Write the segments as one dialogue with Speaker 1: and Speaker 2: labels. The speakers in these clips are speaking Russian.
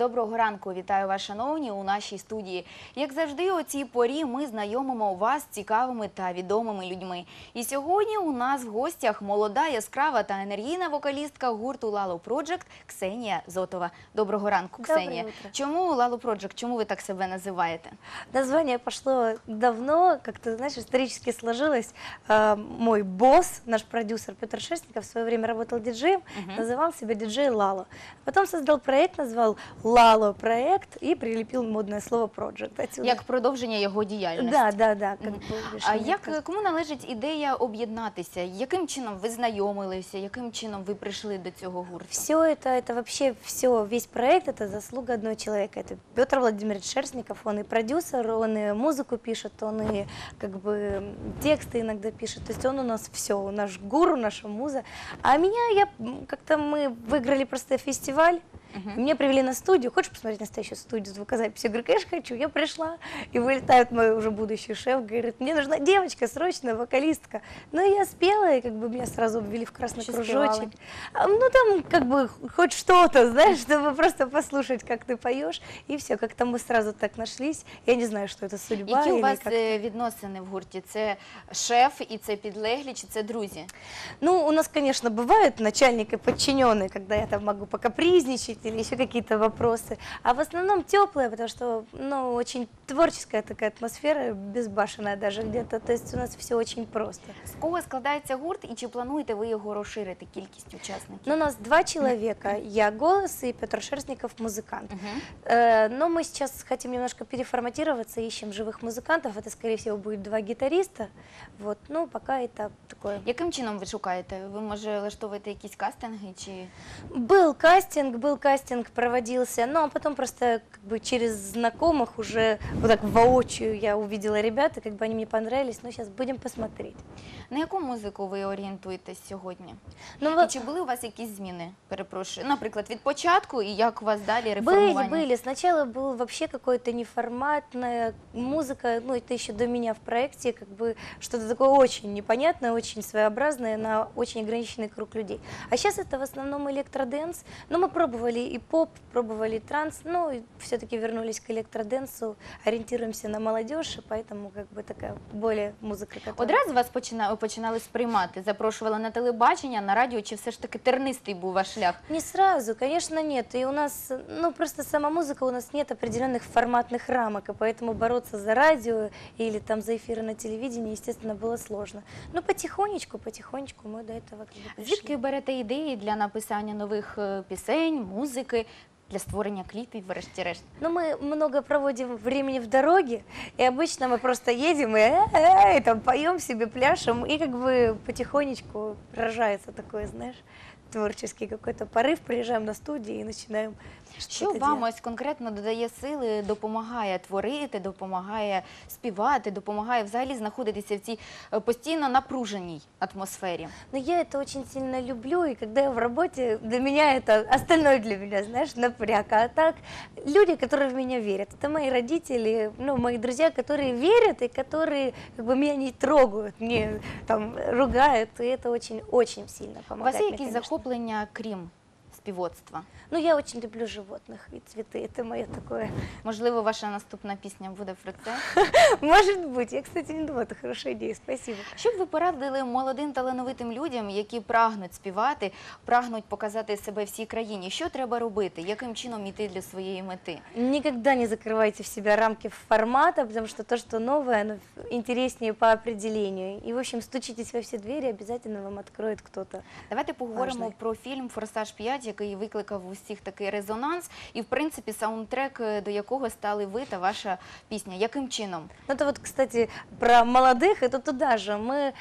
Speaker 1: Доброго ранку, вітаю вас, шановні, у нашій студії. Як завжди, у цій порі ми знайомимо вас з цікавими та відомими людьми. І сьогодні у нас в гостях молода, яскрава та енергійна вокалістка гурту Лало Проджект Ксенія Зотова. Доброго ранку, Ксенія.
Speaker 2: утро.
Speaker 1: Чому Лало Проджект? Чому ви так себе називаєте?
Speaker 2: Название пошло давно, как-то, знаешь, исторически сложилось. Мой босс, наш продюсер Петр Шерстников, в свое время работал диджеем, называл себя диджей Лало. Потом создал проект, назвал Лало проект и прилепил модное слово Project. Отсюда.
Speaker 1: Як продовження його діяльності?
Speaker 2: Да, да, да. Как
Speaker 1: Мгм.
Speaker 2: бы,
Speaker 1: А
Speaker 2: решение
Speaker 1: як
Speaker 2: просто.
Speaker 1: кому належить ідея об'єднатися? Яким чином ви знайомилися? Яким чином ви прийшли до цього гурту?
Speaker 2: Все это, это вообще все, весь проект, это заслуга одного человека. Это Петр Владимирович Шерстников, он и продюсер, он и музыку пишет, он и как бы м, тексты иногда пишет. То есть он у нас все, наш гуру, наша муза. А меня, я м, как-то мы выиграли просто фестиваль,
Speaker 1: Мгм.
Speaker 2: меня привели на студию. Хочешь посмотреть настоящую студию звукозаписи? Я говорю, конечно, хочу. Я пришла, и вылетает мой уже будущий шеф, говорит, мне нужна девочка, срочно, вокалистка. Ну, и я спела, и как бы меня сразу обвели в красный
Speaker 1: Что
Speaker 2: кружочек.
Speaker 1: спевала?
Speaker 2: А, Ну, там как бы хоть что-то, знаешь, чтобы просто послушать, как ты поешь, и все, как-то мы сразу так нашлись. Я не знаю, что это судьба
Speaker 1: Які у
Speaker 2: или
Speaker 1: вас
Speaker 2: как.
Speaker 1: е, відносини в гурті? Це шеф і це підлеглі, чи це друзі?
Speaker 2: Ну, у нас, конечно, бывают начальник и подчиненные, когда я там могу покапризничать или еще какие-то вопросы. А в основном теплые, потому что, ну, очень творческая такая атмосфера, безбашенная даже где-то. То есть у нас все очень просто.
Speaker 1: З кого складається гурт і чи плануєте ви його розширити кількість учасників?
Speaker 2: Ну, у нас два человека. Я голос и Петр Шерстников музыкант.
Speaker 1: Мгм.
Speaker 2: Э, Но мы сейчас хотим немножко переформатироваться, ищем живых музыкантов. Это, скорее всего, будет два гитариста. Вот, ну, пока это такое.
Speaker 1: Яким чином ви шукаєте? Ви може влаштовуєте якісь кастинги чи
Speaker 2: Был кастинг, был кастинг, проводился, ну, а потом просто как бы через знакомых уже вот так воочию я увидела ребят, и как бы они мне понравились, но сейчас будем посмотреть.
Speaker 1: на яку музику ви орієнтуєтесь сьогодні?
Speaker 2: Ну,
Speaker 1: І
Speaker 2: вот
Speaker 1: чи були у вас якісь зміни? Перепрошую, наприклад, від початку і як у вас далі
Speaker 2: Были,
Speaker 1: реформування?
Speaker 2: были. Сначала был вообще какой-то неформатная музыка, ну это еще до меня в проекте, как бы что-то такое очень непонятное, очень своеобразное на очень ограниченный круг людей. А сейчас это в основном электроденс. Но мы пробовали и поп, пробовали и транс, но все-таки вернулись к электроденсу, ориентируемся на молодежь, и поэтому как бы такая более музыка, которая...
Speaker 1: Одразу вас почина... починали сприймати, запрошували на телебачення, на радіо, чи все ж таки тернистий був ваш шлях?
Speaker 2: Не сразу, конечно, нет. И у нас, ну, просто сама музыка, у нас нет определенных форматных рамок, и поэтому бороться за радио или там за эфиры на телевидении, естественно, было сложно. Но потихонечку, потихонечку мы до этого как бы пришли.
Speaker 1: Звідки берете ідеї для написання нових е, пісень, музики, для створення кліпів, врешті-решт?
Speaker 2: Ну, мы много проводим времени в дороге, и обычно мы просто едем и, э, и там поем себе, пляшем, и как бы потихонечку рожается такой, знаешь, творческий какой-то порыв, приезжаем на студию и начинаем
Speaker 1: Що
Speaker 2: что-то
Speaker 1: вам
Speaker 2: делать.
Speaker 1: ось конкретно додає сили, допомагає творити, допомагає співати, допомагає взагалі знаходитися в цій е, постійно напруженій атмосфері?
Speaker 2: Но я это очень сильно люблю, и когда я в работе, для меня это остальное для меня, знаешь, напряг. А так, люди, которые в меня верят, это мои родители, ну, мои друзья, которые верят и которые как бы меня не трогают, не там ругают, и это очень-очень сильно
Speaker 1: У вас
Speaker 2: помогает.
Speaker 1: є
Speaker 2: мне,
Speaker 1: якісь
Speaker 2: конечно.
Speaker 1: Захоплення, крім співоцтва?
Speaker 2: Ну, я очень люблю животных и цветы, это мое такое.
Speaker 1: Можливо, ваша наступна пісня буде про це?
Speaker 2: Может быть, я, кстати, не думала, это хорошая идея, спасибо.
Speaker 1: Що б ви порадили молодим талановитим людям, які прагнуть співати, прагнуть показати себе всій країні? Що треба робити? Яким чином йти для своєї мети?
Speaker 2: Никогда не закрывайте в себя рамки формата, потому что то, что новое, оно интереснее по определению. И, в общем, стучитесь во все двери, обязательно вам откроет кто-то.
Speaker 1: Давайте поговоримо
Speaker 2: Важливо.
Speaker 1: про фільм Форсаж 5, який викликав у всіх такий резонанс, і в принципі саундтрек, е, до якого стали ви та ваша пісня. Яким чином?
Speaker 2: Ну, это вот, кстати, про молодых, это туда же. Мы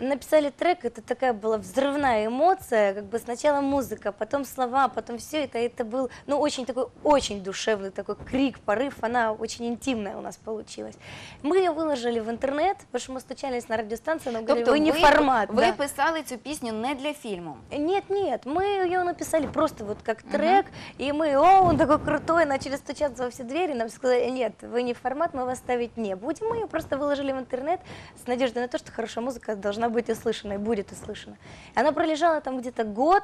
Speaker 2: написали трек, это такая была взрывная эмоция, как бы сначала музыка, потом слова, потом все это, это был, ну, очень такой, очень душевный такой крик, порыв, она очень интимная у нас получилась. Мы ее выложили в интернет, потому что мы стучались на радиостанцию, нам говорили, вы не формат.
Speaker 1: ви
Speaker 2: да.
Speaker 1: писали цю пісню не для фільму.
Speaker 2: Нет, нет, мы ее написали просто вот как трек, и мы, о, он такой крутой, начали стучаться во все двери, нам сказали, нет, вы не формат, мы вас ставить не будем, мы ее просто выложили в интернет с надеждой на то, что хорошая музыка должна быть услышана и будет услышана. Она пролежала там где-то год,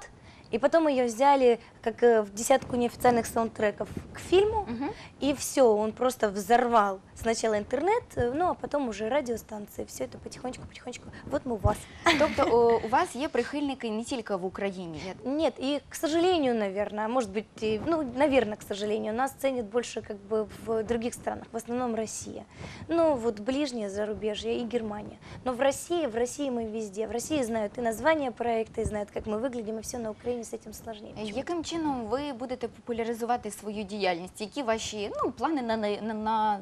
Speaker 2: И потом ее взяли как э, в десятку неофициальных саундтреков к фильму.
Speaker 1: Мгм.
Speaker 2: И все, он просто взорвал сначала интернет, э, ну а потом уже радиостанции. Все это потихонечку, потихонечку. Вот мы у вас.
Speaker 1: Тобто о, у вас є прихильники не тільки в Україні. Я-
Speaker 2: Нет, и к сожалению, наверное, может быть, и- ну, наверное, к сожалению, нас ценят больше как бы в других странах, в основном Россия. Ну, вот ближнее зарубежье и Германия. Но в России, в России мы везде. В России знают и название проекта, и знают, как мы выглядим, и все на Украине с этим сложнее. почему-то.
Speaker 1: Яким чином ви будете популяризувати свою діяльність? Які ваші ну, плани на, на, на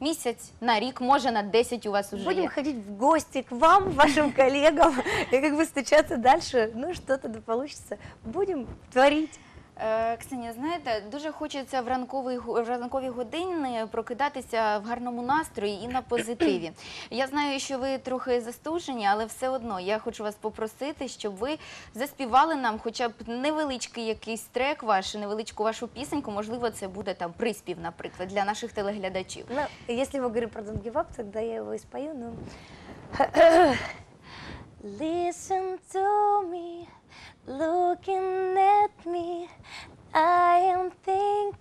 Speaker 1: місяць, на рік, може на 10 у вас уже
Speaker 2: Будем
Speaker 1: є?
Speaker 2: ходить в гости к вам, вашим коллегам, и как бы стучаться дальше, ну что-то да получится. Будем творить.
Speaker 1: Е, Ксенія, знаєте, дуже хочеться в ранковій го- в ранкові години прокидатися в гарному настрої і на позитиві. Я знаю, що ви трохи застужені, але все одно я хочу вас попросити, щоб ви заспівали нам хоча б невеличкий якийсь трек ваш, невеличку вашу пісеньку. Можливо, це буде там приспів, наприклад, для наших телеглядачів.
Speaker 2: Ну, если мы говорим про Don't Give Up, тогда я его и спою, но... Listen to me, looking at me, I am think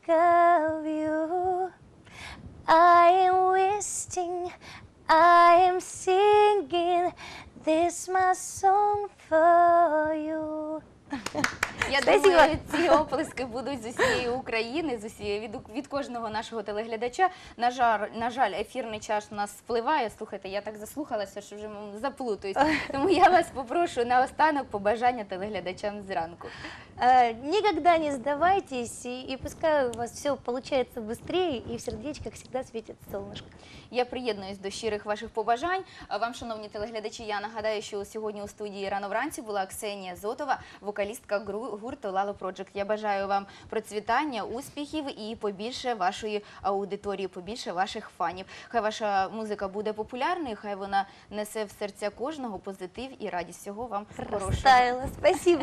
Speaker 1: Я
Speaker 2: Спасибо.
Speaker 1: думаю, ці оплески будуть з усієї України, з усієї від, від кожного нашого телеглядача. На жаль, на жаль, ефірний час у нас спливає. Слухайте, я так заслухалася, що вже м, заплутуюсь. Тому я вас попрошу наостанок побажання телеглядачам зранку.
Speaker 2: Э, Никогда не сдавайтесь, и, и пускай у вас все получается быстрее, и в сердечках всегда светит солнышко.
Speaker 1: Я приєднуюсь до щирих ваших побажань. А Вам, шановні телеглядачі, я нагадаю, що сьогодні у студії рано вранці була Ксенія Зотова, вокалістка гру- гурту Лало Project. Я бажаю вам процвітання, успіхів і побільше вашої аудиторії, побільше ваших фанів. Хай ваша музика буде популярною, хай вона несе в серця кожного позитив і радість. Всього вам хорошого.
Speaker 2: Спасибо.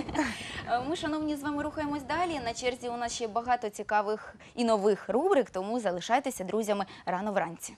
Speaker 1: Е, Ми, шановні, з вами рухаємось далі. На черзі у нас ще багато цікавих і нових рубрик, тому залишайтеся друзями рано вранці.